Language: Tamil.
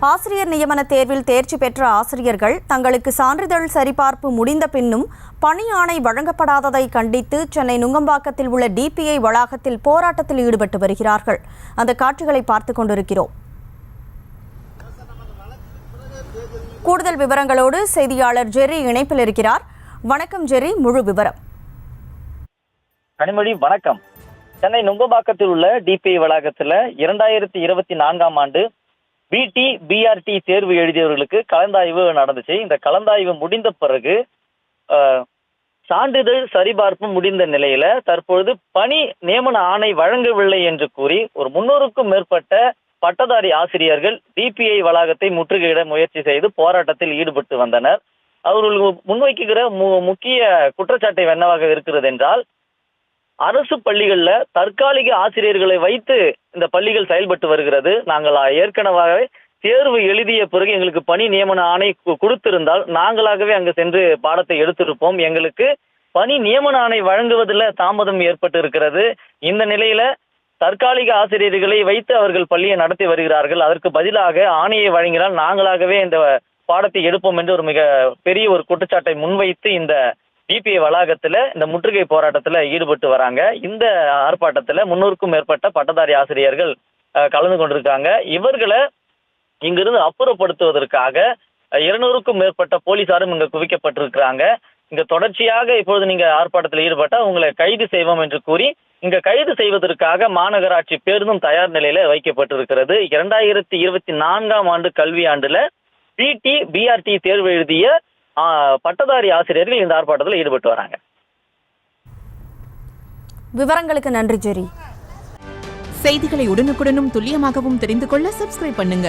ஆசிரியர் நியமன தேர்வில் தேர்ச்சி பெற்ற ஆசிரியர்கள் தங்களுக்கு சான்றிதழ் சரிபார்ப்பு முடிந்த பின்னும் பணி ஆணை வழங்கப்படாததை கண்டித்து சென்னை நுங்கம்பாக்கத்தில் உள்ள டிபிஐ வளாகத்தில் போராட்டத்தில் ஈடுபட்டு வருகிறார்கள். அந்த காட்சிகளை பார்த்துக் கொண்டிருக்கிறோம். கூடுதல் விவரங்களோடு செய்தியாளர் ஜெர்ரி இணைப்பில் இருக்கிறார். வணக்கம் ஜெர்ரி முழு விவரம். கனிமொழி வணக்கம். சென்னை நுங்கம்பாக்கத்தில் உள்ள டிபிஐ வளாகத்தில் இரண்டாயிரத்தி இருபத்தி நான்காம் ஆண்டு பிடி பிஆர்டி தேர்வு எழுதியவர்களுக்கு கலந்தாய்வு நடந்துச்சு. இந்த கலந்தாய்வு முடிந்த பிறகு சான்றிதழ் சரிபார்ப்பு முடிந்த நிலையில தற்பொழுது பணி நியமன ஆணை வழங்கவில்லை என்று கூறி ஒரு முன்னூறுக்கும் மேற்பட்ட பட்டதாரி ஆசிரியர்கள் டிபிஐ வளாகத்தை முற்றுகையிட முயற்சி செய்து போராட்டத்தில் ஈடுபட்டு வந்தனர். அவர்கள் முன்வைக்குகிற மு- முக்கிய குற்றச்சாட்டு என்னவாக இருக்கிறது என்றால் அரசு பள்ளிகள்ல தற்காலிக ஆசிரியர்களை வைத்து இந்த பள்ளிகள் செயல்பட்டு வருகிறது. நாங்கள் ஏற்கனவே தேர்வு எழுதிய பிறகு எங்களுக்கு பணி நியமன ஆணை கொடுத்திருந்தால் நாங்களாகவே அங்கு சென்று பாடத்தை எடுத்திருப்போம். எங்களுக்கு பணி நியமன ஆணை வழங்குவதில் தாமதம் ஏற்பட்டு இருக்கிறது இந்த நிலையில தற்காலிக ஆசிரியர்களை வைத்து அவர்கள் பள்ளியை நடத்தி வருகிறார்கள். அதற்கு பதிலாக ஆணையை வழங்கினால் நாங்களாகவே இந்த பாடத்தை எடுப்போம் என்று ஒரு மிக பெரிய ஒரு குற்றச்சாட்டை முன்வைத்து இந்த டிபிஐ வளாகத்துல இந்த முற்றுகை போராட்டத்துல ஈடுபட்டு வராங்க. இந்த ஆர்ப்பாட்டத்துல முன்னூறுக்கும் மேற்பட்ட பட்டதாரி ஆசிரியர்கள் கலந்து கொண்டிருக்காங்க. இவர்களை இங்கிருந்து அப்புறப்படுத்துவதற்காக இருநூறுக்கும் மேற்பட்ட போலீசாரும் இங்க குவிக்கப்பட்டிருக்கிறாங்க. இங்க தொடர்ச்சியாக இப்பொழுது நீங்க ஆர்ப்பாட்டத்தில் ஈடுபட்ட உங்களை கைது செய்வோம் என்று கூறி இங்க கைது செய்வதற்காக மாநகராட்சி பேருந்தும் தயார் நிலையில வைக்கப்பட்டிருக்கிறது. இரண்டாயிரத்தி இருபத்தி நான்காம் ஆண்டு கல்வி ஆண்டுல பிடி பிஆர்டி தேர்வு எழுதிய பட்டதாரி ஆசிரியர்கள் இந்த ஆர்ப்பாட்டத்தில் ஈடுபட்டு வராங்க. விவரங்களுக்கு நன்றி ஜெர்ரி செய்திகளை உடனுக்குடனும் துல்லியமாகவும் தெரிந்து கொள்ள சப்ஸ்கிரைப் பண்ணுங்க.